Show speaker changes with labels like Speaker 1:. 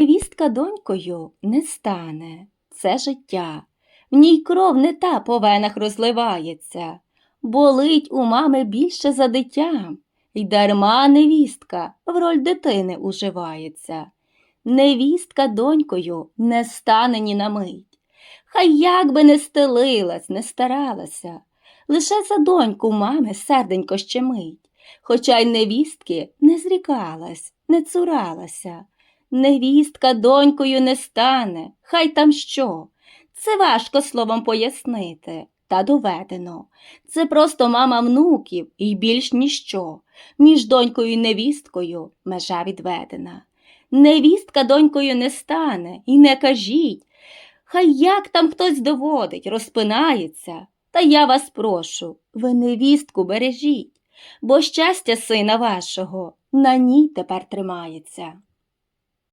Speaker 1: Невістка донькою не стане, це життя. В ній кров не та по венах розливається, болить у мами більше за дитя, й дарма невістка в роль дитини уживається. Невістка донькою не стане ні на мить. Хай як би не стелилась, не старалася, лише за доньку мами серденько щемить, хоча й невістки не зрікалась, не цуралася. Невістка донькою не стане, хай там що. Це важко словом пояснити, та доведено. Це просто мама внуків і більш ніщо. Між донькою і невісткою межа відведена. Невістка донькою не стане, і не кажіть. Хай як там хтось доводить, розпинається. Та я вас прошу, ви невістку бережіть, бо щастя сина вашого на ній тепер тримається.